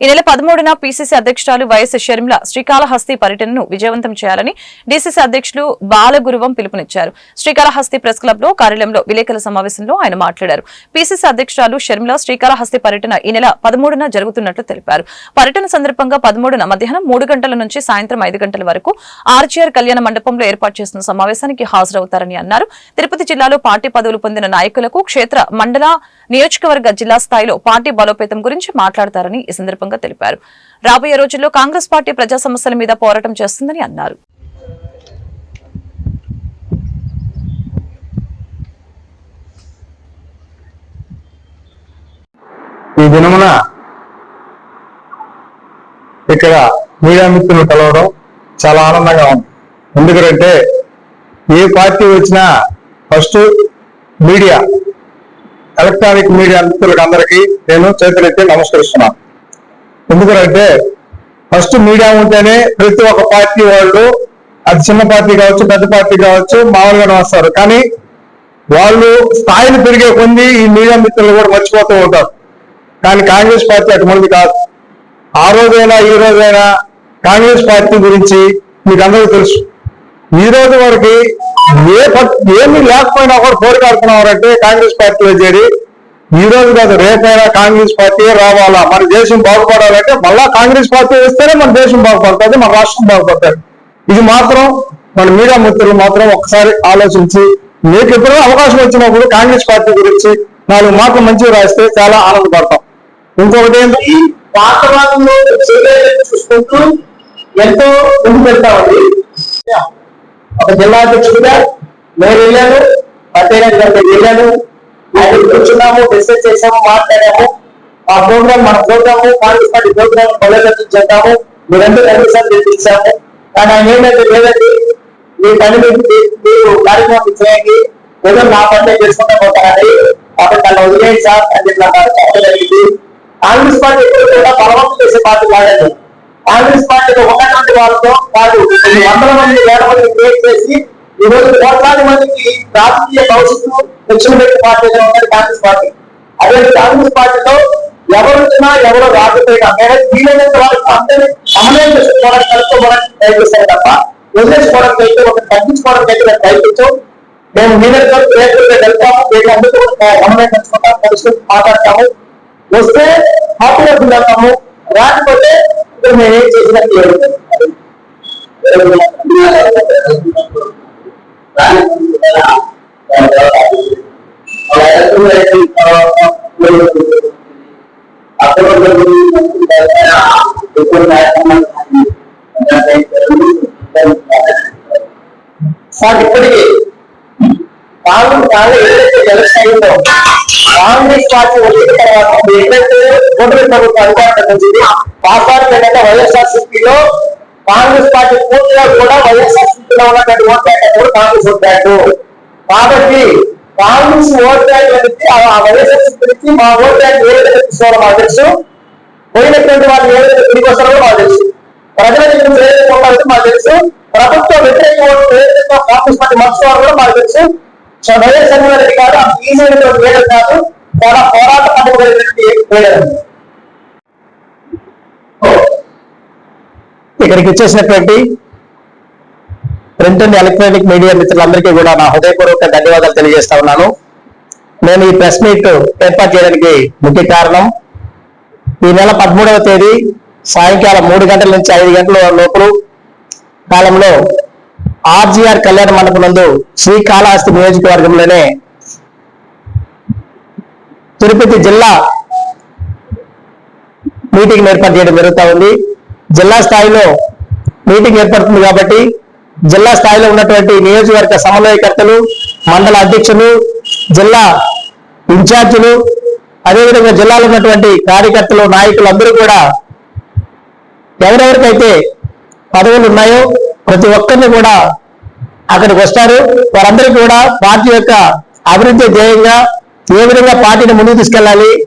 ఈ నెల పదమూడున పీసీసీ అధ్యక్షురాలు వైఎస్ షర్మిల శ్రీకాళహస్తి పర్యటనను విజయవంతం చేయాలని డీసీసీ అధ్యక్షులు బాలగురువం పిలుపునిచ్చారు. శ్రీకాళహస్తి ప్రెస్ క్లబ్లో కార్యాలయంలో విలేకరుల సమావేశంలో ఆయన మాట్లాడారు. పీసీసీ అధ్యక్షురాలు షర్మిల శ్రీకాళహస్తి పర్యటన ఈ నెల పదమూడున జరుగుతున్నట్లు తెలిపారు. పర్యటన సందర్భంగా పదమూడున మధ్యాహ్నం మూడు గంటల నుంచి సాయంత్రం ఐదు గంటల వరకు ఆర్జీఆర్ కళ్యాణ మండపంలో ఏర్పాటు చేసిన సమావేశానికి హాజరవుతారని అన్నారు. తిరుపతి జిల్లాలో పార్టీ పదవులు పొందిన నాయకులకు క్షేత్ర మండల నియోజకవర్గ జిల్లా స్థాయిలో పార్టీ బలోపేతం గురించి మాట్లాడతారని ఈ సందర్భంగా తెలిపారు. రాబోయే రోజుల్లో కాంగ్రెస్ పార్టీ ప్రజా సమస్యల మీద పోరాటం చేస్తుందని అన్నారు. ఈ దినమున ఇక్కడ మీడియా మిత్రులు కలవడం చాలా ఆనందంగా ఉంది. ఎందుకంటే ఏ పార్టీ వచ్చినా ఫస్ట్ మీడియా ఎలక్ట్రానిక్ మీడియా మిత్రులకు అందరికీ నేను చేతులెత్తి నమస్కరిస్తున్నాను. ఎందుకంటే ఫస్ట్ మీడియా ఉంటేనే ప్రతి ఒక్క పార్టీ వాళ్ళు అది చిన్న పార్టీ కావచ్చు పెద్ద పార్టీ కావచ్చు మామూలుగానే వస్తారు కానీ వాళ్ళు స్థాయిని పెరిగే కొంది ఈ మీడియా మిత్రులు కూడా మర్చిపోతూ ఉంటారు. కానీ కాంగ్రెస్ పార్టీ అటువంటిది కాదు. ఆ రోజైనా ఈ రోజైనా కాంగ్రెస్ పార్టీ గురించి మీకు అందరికీ తెలుసు. ఈ రోజు వరకు ఏ ప- ఏమీ లేకపోయినా కూడా పోరాడుతున్నారంటే కాంగ్రెస్ పార్టీలో చేరి ఈ రోజు కాదు రేపైనా కాంగ్రెస్ పార్టీ రావాలా? మన దేశం బాగుపడాలంటే మళ్ళా కాంగ్రెస్ పార్టీ వేస్తేనే మన దేశం బాగుపడుతుంది మన రాష్ట్రం బాగుపడుతుంది. ఇది మాత్రం మన మీడియా మిత్రులు మాత్రం ఒకసారి ఆలోచించి మీకు ఎప్పుడైనా అవకాశం వచ్చినప్పుడు కాంగ్రెస్ పార్టీ గురించి నాలుగు మాటలు మంచిగా రాస్తే చాలా ఆనందపడతాం. ఇంకొకటి ఏంటి? వాస్తవాలను చూసుకుంటూ ఎంతో ముందు పెడతామండి. ఒక జిల్లా అధ్యక్షుడిగా నేను వెళ్ళాను పట్టేరాజు వెళ్ళాను కూర్చున్నాము డిస్కస్ చేసాము మాట్లాడాము. ఆ ప్రోగ్రామ్ మన ప్రోగ్రాము కాంగ్రెస్ పార్టీ ప్రోగ్రామ్ కొలగట్టు చేద్దాము. మీరందరూ ఎన్నిసార్లు తెప్పించాము కానీ ఆయన ఏంటంటే లేదండి మీ పని మీరు కార్యక్రమం చేయండి. ఏదో నా పని చేసుకుంటా పోతారని అప్పుడు అలా వదిలేయండి సార్ అని చెప్పి నాకు చెప్పడం జరిగింది కాంగ్రెస్ పార్టీ ఎప్పుడు కూడా బలవంతం చేసే పార్టీ కాదండి. కాంగ్రెస్ పార్టీ ఉన్నటువంటి వాళ్ళతో పాటు వందల మంది వేల మంది క్రియేట్ చేసి ఈ రోజు కోట్లాది మందికి రాజకీయ భవిష్యత్తు లక్ష్యం పెట్టే పార్టీగా ఉన్నది కాంగ్రెస్ పార్టీ అదే కాంగ్రెస్ పార్టీలో ఎవరు వచ్చినా ఎవరు రాకపోయినా మేము వీలైనంత వాళ్ళకి అందరినీ సమన్వయం చేసుకోవడానికి కలుపుకోవడానికి ప్రయత్నిస్తారు తప్ప వదిలేసుకోవడానికి అయితే ఒక తగ్గించుకోవడానికి అయితే మేము ప్రయత్నించాం మేము మీరంతా ప్రయత్నంగా వెళ్తాము వీళ్ళు అందరూ కూడా సమన్వయం చేసుకుంటాం కలిసి మాట్లాడతాము వస్తే హ్యాపీగా ఫీల్ అవుతాము రాకపోతే ఇప్పుడు మేము ఏం చేసినట్టు లేదు. సార్ ఇప్పటికీ కాంగ్రెస్ కాంగ్రెస్ ఏదైతే ఎలక్షన్ అయిందో కాంగ్రెస్ పార్టీ వచ్చిన తర్వాత ఏదైతే కూటమి ప్రభుత్వం అధికారంలోకి వచ్చింది వైఎస్ఆర్ సిపిలో కాంగ్రెస్ పార్టీ పూర్తిగా కూడా వైఎస్ఆర్ సిపిలో ఉన్నటువంటి ఓట్ బ్యాంక్ కూడా కాంగ్రెస్ ఓట్ బ్యాంక్ కాబట్టి కాంగ్రెస్ ఓట్ బ్యాంక్ అనేది ఆ వైఎస్ఆర్ సిపి మా ఓట్ బ్యాంక్ ఏ విధంగా తీసుకోవాలో మాకు తెలుసు. పోయినటువంటి వాళ్ళు ఏ విధంగా తిరిగి వస్తారో మాకు తెలుసు. ప్రజల దగ్గర నుంచి ఏ విధంగా ఉండాలో మాకు తెలుసు. ప్రభుత్వ వ్యతిరేక ఓట్లు ఏ విధంగా కాంగ్రెస్ పార్టీ మర్చుకోవాలో కూడా మాకు తెలుసు. సో వైఎస్ రెడ్డి గారు అంత ఈజీ కాదు. చాలా పోరాట పట్టుకునేటువంటి ఇక్కడికి ఇచ్చేసినటువంటి ప్రింట్ అండ్ ఎలక్ట్రానిక్ మీడియా మిత్రులందరికీ కూడా నా హృదయపూర్వక ధన్యవాదాలు తెలియజేస్తా ఉన్నాను. నేను ఈ ప్రెస్ మీట్ ఏర్పాటు చేయడానికి ముఖ్య కారణం ఈ నెల పదమూడవ తేదీ సాయంకాలం మూడు గంటల నుంచి ఐదు గంటల లోపల కాలంలో ఆర్జీఆర్ కళ్యాణ మండపం నందు శ్రీకాళహస్తి నియోజకవర్గంలోనే తిరుపతి జిల్లా మీటింగ్ ఏర్పాటు చేయడం జరుగుతూ ఉంది. జిల్లా స్థాయిలో మీటింగ్ ఏర్పడుతుంది కాబట్టి జిల్లా స్థాయిలో ఉన్నటువంటి నియోజకవర్గ సమన్వయకర్తలు మండల అధ్యక్షులు జిల్లా ఇన్ఛార్జీలు అదేవిధంగా జిల్లాలో ఉన్నటువంటి కార్యకర్తలు నాయకులు అందరూ కూడా ఎవరెవరికైతే పదవులు ఉన్నాయో ప్రతి ఒక్కరిని కూడా అక్కడికి వస్తారు. వారందరూ కూడా పార్టీ యొక్క అభివృద్ధి ధ్యేయంగా ఏ విధంగా పార్టీని ముందుకు తీసుకెళ్ళాలి